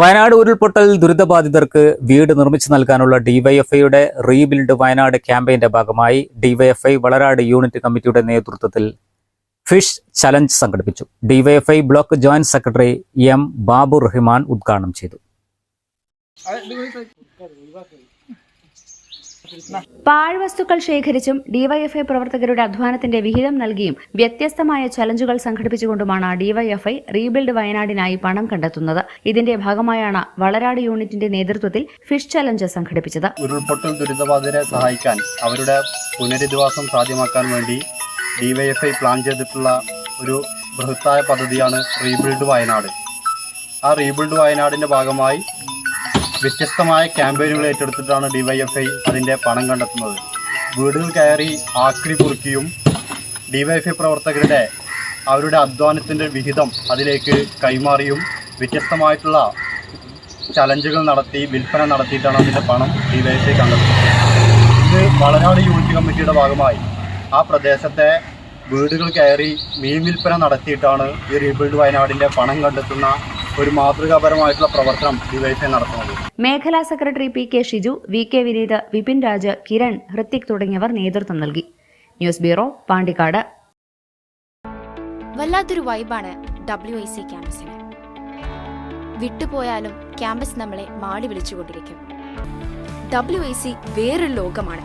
Wayanad ഉരുൾപൊട്ടൽ ദുരിതബാധിതർക്ക് വീട് നിർമ്മിച്ചു നൽകാനുള്ള ഡിവൈഎഫ്ഐയുടെ റീബിൽഡ് വയനാട് ക്യാമ്പയിന്റെ ഭാഗമായി ഡിവൈഎഫ്ഐ വളരാട് യൂണിറ്റ് കമ്മിറ്റിയുടെ നേതൃത്വത്തിൽ ഫിഷ് ചലഞ്ച് സംഘടിപ്പിച്ചു. DYFI block joint secretary M Babu Rahman ഉദ്ഘാടനം ചെയ്തു. പാഴ്വസ്തുക്കൾ ശേഖരിച്ചും ഡിവൈഎഫ്ഐ പ്രവർത്തകരുടെ അധ്വാനത്തിന്റെ വിഹിതം നൽകിയും വ്യത്യസ്തമായ ചലഞ്ചുകൾ സംഘടിപ്പിച്ചുകൊണ്ടുമാണ് ഡിവൈഎഫ്ഐ റീബിൽഡ് വയനാടിനായി പണം കണ്ടെത്തുന്നത്. ഇതിന്റെ ഭാഗമായാണ് വളരാട് യൂണിറ്റിന്റെ നേതൃത്വത്തിൽ ഫിഷ് ചലഞ്ച് സംഘടിപ്പിച്ചത്. ഉരുൾപൊട്ടൽ ദുരിതബാധിതരെ സഹായിക്കാൻ അവരുടെ പുനരധിവാസം സാധ്യമാക്കാൻ വേണ്ടി ഡിവൈഎഫ്ഐ പ്ലാൻ ചെയ്തിട്ടുള്ള ഒരു ബൃഹത്തായ പദ്ധതിയാണ് റീബിൽഡ് വയനാട്. ആ റീബിൽഡ് വയനാടിന്റെ ഭാഗമായി വ്യത്യസ്തമായ ക്യാമ്പയിനുകൾ ഏറ്റെടുത്തിട്ടാണ് ഡിവൈഎഫ്ഐ അതിന്റെ പണം കണ്ടെത്തുന്നത്. വീടുകൾ കയറി ആക്രി കുറുക്കിയും ഡിവൈഎഫ്ഐ പ്രവർത്തകരുടെ അവരുടെ അധ്വാനത്തിന്റെ വിഹിതം അതിലേക്ക് കൈമാറിയും വ്യത്യസ്തമായിട്ടുള്ള ചലഞ്ചുകൾ നടത്തി വിൽപ്പന നടത്തിയിട്ടാണ് അതിന്റെ പണം ഡിവൈഎഫ്ഐ കണ്ടെത്തുന്നത്. ഇത് വളനാട് യൂണിറ്റ് കമ്മിറ്റിയുടെ ഭാഗമായി ആ പ്രദേശത്തെ വീടുകൾ കയറി മീൻ വിൽപ്പന നടത്തിയിട്ടാണ് ഈ റീബിൽഡ് വയനാടിന്റെ പണം കണ്ടെത്തുന്ന ഒരു മാതൃകാപരമായിട്ടുള്ള പ്രവർത്തനം ഡിവൈഎഫ്ഐ നടത്തുന്നത്. മേഖലാ secretary P K Shiju V K Vineeth Vipin Raj Kiran Hrithik തുടങ്ങിയവർ നേതൃത്വം നൽകി. News bureau Pandikkad. വല്ലാത്തൊരു വൈബാണ് ഡബ്ല്യു ഐ സി ക്യാമ്പസിന്. വിട്ടുപോയാലും ക്യാമ്പസ് നമ്മളെ മാടി വിളിച്ചുകൊണ്ടിരിക്കും. ഡബ്ല്യു ഐ സി വേറൊരു ലോകമാണ്.